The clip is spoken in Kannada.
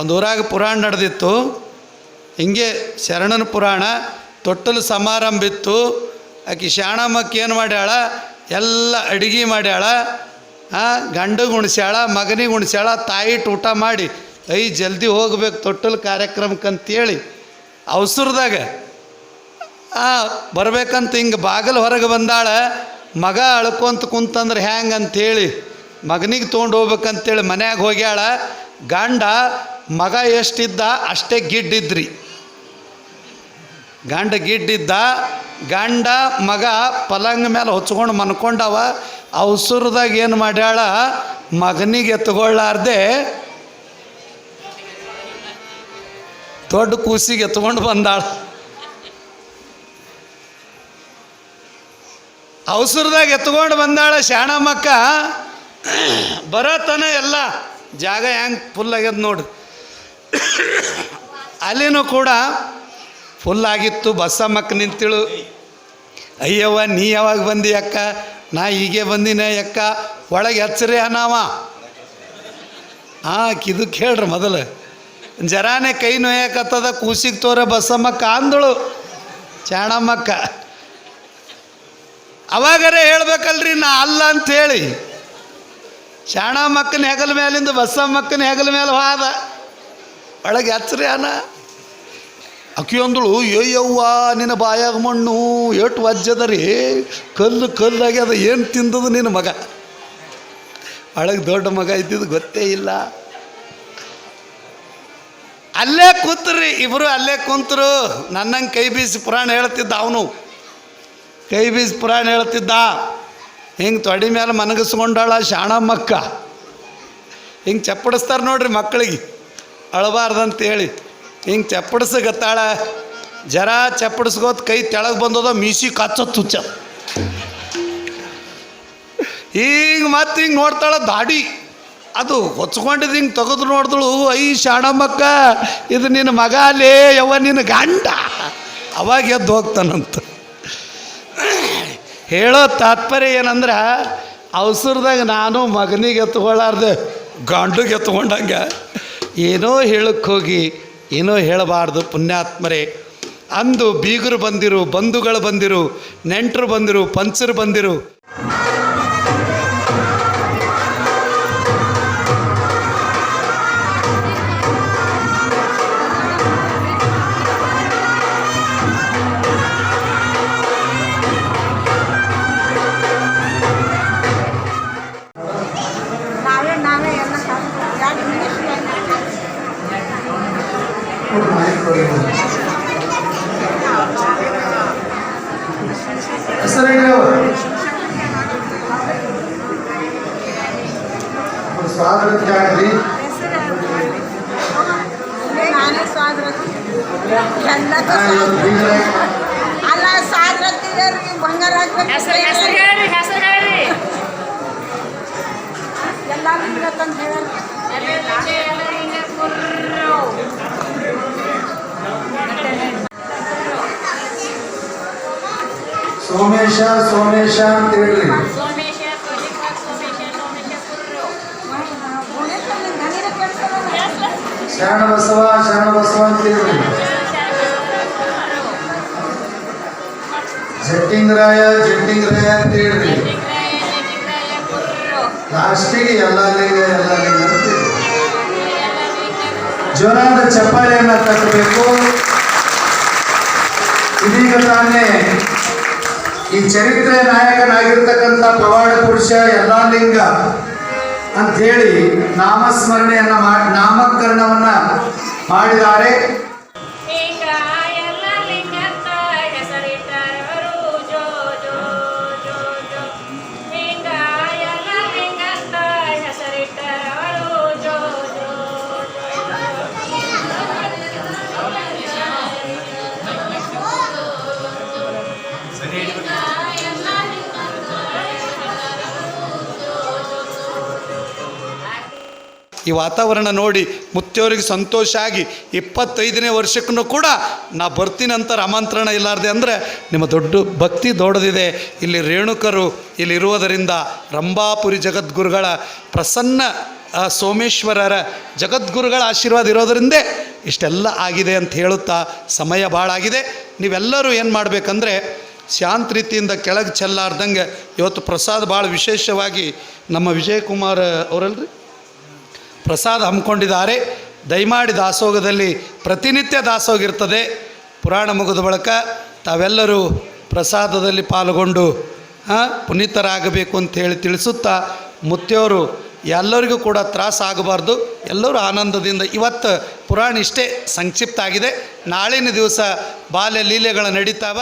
ಒಂದು ಊರಾಗ ಪುರಾಣ ನಡೆದಿತ್ತು. ಹಿಂಗೆ ಶರಣನ ಪುರಾಣ, ತೊಟ್ಟಲು ಸಮಾರಂಭ ಇತ್ತು. ಆಕೆ ಶಾಣಮ್ಮಕ್ಕೆ ಏನು ಮಾಡ್ಯಾಳ? ಎಲ್ಲ ಅಡಿಗೆ ಮಾಡ್ಯಾಳ. ಗಂಡಗೆ ಉಣ್ಸ್ಯಾಳ, ಮಗನಿಗೆ ಉಣ್ಸ್ಯಾಳ ತಾಯಿ ಊಟ ಮಾಡಿ. ಐ, ಜಲ್ದಿ ಹೋಗ್ಬೇಕು ತೊಟ್ಟಲು ಕಾರ್ಯಕ್ರಮಕ್ಕಂತೇಳಿ. ಅವಸರದಾಗ, ಆ, ಬರ್ಬೇಕಂತ ಹಿಂಗೆ ಬಾಗಿಲು ಹೊರಗೆ ಬಂದಾಳ. ಮಗ ಅಳ್ಕೊಂತ ಕುಂತಂದ್ರೆ ಹ್ಯಾಂಗೆ ಅಂಥೇಳಿ ಮಗನಿಗೆ ತೊಗೊಂಡು ಹೋಗ್ಬೇಕಂತೇಳಿ ಮನ್ಯಾಗ ಹೋಗ್ಯಾಳ. ಗಂಡ ಮಗ ಎಷ್ಟಿದ್ದ ಅಷ್ಟೇ ಗಿಡ್ಡಿದ್ರಿ. ಗಂಡ ಗಿಡ್ಡಿದ್ದ, ಗಂಡ ಮಗ ಪಲಂಗ ಮೇಲೆ ಹೊಚ್ಕೊಂಡು ಮನ್ಕೊಂಡವ, ಅವಸರದಾಗ ಏನು ಮಾಡ್ಯಾಳ, ಮಗನಿಗೆ ಎತ್ಕೊಳ್ಳಾರ್ದೆ ದೊಡ್ಡ ಕೂಸಿಗೆ ಎತ್ಕೊಂಡು ಬಂದಾಳ. ಅವಸರದಾಗ ಎತ್ಕೊಂಡು ಬಂದಾಳ ಶಾಣಮ್ಮಕ್ಕ ಬರತನ ಎಲ್ಲ, ಜಾಗ ಹೆಂಗೆ ಫುಲ್ ಆಗ್ಯದ ನೋಡ್ರಿ ಅಲ್ಲಿನೂ ಕೂಡ ಫುಲ್ ಆಗಿತ್ತು, ಬಸ್ಸಮ್ಮಕ್ಕ ನಿಂತಿಳು. ಅಯ್ಯವ್ವ, ನೀ ಯಾವಾಗ ಬಂದಿ ಅಕ್ಕ? ನಾ ಹೀಗೆ ಬಂದಿನ ಅಕ್ಕ. ಒಳಗೆ ಹಚ್ಚರಿ ಅನಾವ. ಹಾಂ ಕಿದು ಕೇಳ್ರಿ ಮೊದಲು. ಜರಾನೆ ಕೈ ನೋಯಕತ್ತದ, ಕೂಸಿಗೆ ತೋರ ಬಸ್ಸಮ್ಮಕ್ಕ ಅಂದಳು. ಚಾಣಮ್ಮಕ್ಕ. ಅವಾಗರೇ ಹೇಳ್ಬೇಕಲ್ರಿ, ನಾ ಅಲ್ಲ ಅಂಥೇಳಿ ಶಾಣಮ್ಮಕ್ಕನ ಹೆಗಲ ಮೇಲಿಂದ ಬಸ್ಸಮ್ಮಕ್ಕನ ಹೆಗಲ ಮೇಲೆ ಹೋದ. ಒಳಗೆ ಹಚ್ಚರಿ ಅನ ಅಕ್ಕಿಯೊಂದಳು ಏಯವ್ವ ನಿನ್ನ ಬಾಯಾಗ ಮಣ್ಣು ಏಟು ವಜ್ಜದ ರೀ. ಕಲ್ಲು ಅದು ಏನು ತಿಂದದ ನಿನ್ನ ಮಗ? ಒಳಗೆ ದೊಡ್ಡ ಮಗ ಇದ್ದಿದ್ದು ಗೊತ್ತೇ ಇಲ್ಲ. ಅಲ್ಲೇ ಕೂತ್ರಿ ಇಬ್ಬರು ಅಲ್ಲೇ ಕುಂತರು. ನನ್ನಂಗೆ ಕೈ ಬೀಸಿ ಪುರಾಣ ಹೇಳ್ತಿದ್ದ ಅವನು. ಕೈ ಬೀಸಿ ಪುರಾಣ ಹೇಳ್ತಿದ್ದ. ಹಿಂಗೆ ತೊಡಿ ಮೇಲೆ ಮನಗಿಸ್ಕೊಂಡಾಳ ಶಾಣಮ್ಮಕ್ಕ. ಹಿಂಗೆ ಚಪ್ಪಡಿಸ್ತಾರೆ ನೋಡ್ರಿ ಮಕ್ಕಳಿಗೆ. ಅಳಬಾರ್ದಂತೇಳಿ. ಹಿಂಗೆ ಚಪ್ಪಡಿಸಗತ್ತಾಳ. ಜರ ಚಪ್ಪಡಿಸ್ಕೋತ ಕೈ ತೆಳಗೆ ಬಂದದ ಮೀಸಿ ಕಚ್ಚ ತುಚ್ಚ. ಹಿಂಗೆ ಮತ್ತೆ ಹಿಂಗೆ ನೋಡ್ತಾಳ ದಾಡಿ. ಅದು ಹೊಚ್ಕೊಂಡಿದ್ದು ಹಿಂಗೆ ತೆಗೆದು ನೋಡಿದಳು, ಐ ಶಾಣಮ್ಮಕ್ಕ, ಇದು ನಿನ್ನ ಮಗ ಅಲ್ಲೇ ಯವ್ವ ನಿನ್ನ ಗಂಡ. ಅವಾಗ ಎದ್ದು ಹೋಗ್ತಾನಂತ. ಹೇಳೋ ತಾತ್ಪರ್ಯ ಏನಂದ್ರೆ, ಅವಸರದಾಗ ನಾನು ಮಗನಿಗೆ ಎತ್ಕೊಳ್ಳಾರ್ದೆ ಗಂಡಿಗೆ ಎತ್ಕೊಂಡಂಗೆ. ಏನೋ ಹೇಳಕ್ಕೆ ಹೋಗಿ, ಏನೋ ಹೇಳಬಾರ್ದು ಪುಣ್ಯಾತ್ಮರೇ. ಅಂದು ಬೀಗರು ಬಂದಿರು, ಬಂಧುಗಳು ಬಂದಿರು, ನೆಂಟರು ಬಂದಿರು, ಪಂಚರು ಬಂದಿರು. ನಾವೇ ನಾವೇ ಎಲ್ಲ ಯಾರು ಇಂಗ್ಲೀಷ್ ಸ್ವಾಗತ ಜಾಗರಿ ನಾನೇ ಸ್ವಾದ್ರತಿ ಎಲ್ಲಕ್ಕೂ ಇವತ್ತು ಸ್ವಾದ್ರತಿ. ಬೀಗರ ಅಲ್ಲ ಸ್ವಾದ್ರತಿದವ್ರಿಗೆ ಬಂಗಾರ ಹೆಸರು ಹೆಸರು ಹಾಕ್ಬೇಕು ಹೇಳ್ರಿ ಹೆಸರು ಹೇಳ್ರಿ ಎಲ್ಲಾರು ಇವತ್ತಂತ ಹೇಳಿ ಸೋಮೇಶ ಸೋಮೇಶ ಅಂತ ಹೇಳ್ರಿ ಶರಣ ಬಸವ ಶರಣ ಬಸವ ಅಂತ ಹೇಳ್ರಿ ಜಟ್ಟಿಂಗರಾಯ ಜಟ್ಟಿಂಗರಾಯ ಅಂತ ಹೇಳ್ರಿ ಲಾಸ್ಟಿಗೆ ಎಲ್ಲ ಲಿಂಗ ಎಲ್ಲ ಲಿಂಗ ಅಂತ ಜ್ವರದ ಚಪ್ಪಾಳೆಯನ್ನ ತಟ್ಟಬೇಕು. ಇದೀಗ ತಾನೇ ಚರಿತ್ರೆ ನಾಯಕನಾಗಿರ್ತಕ್ಕಂಥ ಪವಾಡ ಪುರುಷ ಎಲ್ಲ ಲಿಂಗ ಅಂತ ಹೇಳಿ ನಾಮಸ್ಮರಣೆಯನ್ನ ಮಾಡಿ ನಾಮಕರಣವನ್ನ ಮಾಡಿದ್ದಾರೆ. ಈ ವಾತಾವರಣ ನೋಡಿ ಮುತ್ತೆಯವರಿಗೆ ಸಂತೋಷ ಆಗಿ ಇಪ್ಪತ್ತೈದನೇ ವರ್ಷಕ್ಕೂ ಕೂಡ ನಾ ಬರ್ತೀನಿ ಅಂತಾರೆ ಆಮಂತ್ರಣ ಇಲ್ಲಾರ್ದೆ ಅಂದರೆ ನಿಮ್ಮ ದೊಡ್ಡ ಭಕ್ತಿ ದೊಡ್ಡದಿದೆ. ಇಲ್ಲಿ ರೇಣುಕರು ಇಲ್ಲಿ ಇರುವುದರಿಂದ ರಂಭಾಪುರಿ ಜಗದ್ಗುರುಗಳ ಪ್ರಸನ್ನ ಸೋಮೇಶ್ವರರ ಜಗದ್ಗುರುಗಳ ಆಶೀರ್ವಾದ ಇರೋದರಿಂದೇ ಇಷ್ಟೆಲ್ಲ ಆಗಿದೆ ಅಂತ ಹೇಳುತ್ತಾ ಸಮಯ ಭಾಳ ಆಗಿದೆ ನೀವೆಲ್ಲರೂ ಏನು ಮಾಡಬೇಕಂದ್ರೆ ಶಾಂತ ರೀತಿಯಿಂದ ಕೆಳಗೆ ಚೆಲ್ಲಾರ್ದಂಗೆ ಇವತ್ತು ಪ್ರಸಾದ ಭಾಳ ವಿಶೇಷವಾಗಿ ನಮ್ಮ ವಿಜಯಕುಮಾರ್ ಅವರಲ್ರಿ? ಪ್ರಸಾದ ಹಮ್ಮಿಕೊಂಡಿದ್ದಾರೆ. ದಯಮಾಡಿ ದಾಸೋಗದಲ್ಲಿ ಪ್ರತಿನಿತ್ಯ ದಾಸೋಗಿರ್ತದೆ ಪುರಾಣ ಮುಗಿದ ಬಳಿಕ ತಾವೆಲ್ಲರೂ ಪ್ರಸಾದದಲ್ಲಿ ಪಾಲ್ಗೊಂಡು ಪುನೀತರಾಗಬೇಕು ಅಂತ ಹೇಳಿ ತಿಳಿಸುತ್ತಾ ಮುತ್ತೆಯವರು ಎಲ್ಲರಿಗೂ ಕೂಡ ತ್ರಾಸ ಆಗಬಾರ್ದು. ಎಲ್ಲರೂ ಆನಂದದಿಂದ ಇವತ್ತು ಪುರಾಣ ಇಷ್ಟೇ ಸಂಕ್ಷಿಪ್ತ ಆಗಿದೆ. ನಾಳಿನ ದಿವಸ ಬಾಲ್ಯ ಲೀಲೆಗಳು ನಡೀತಾವ.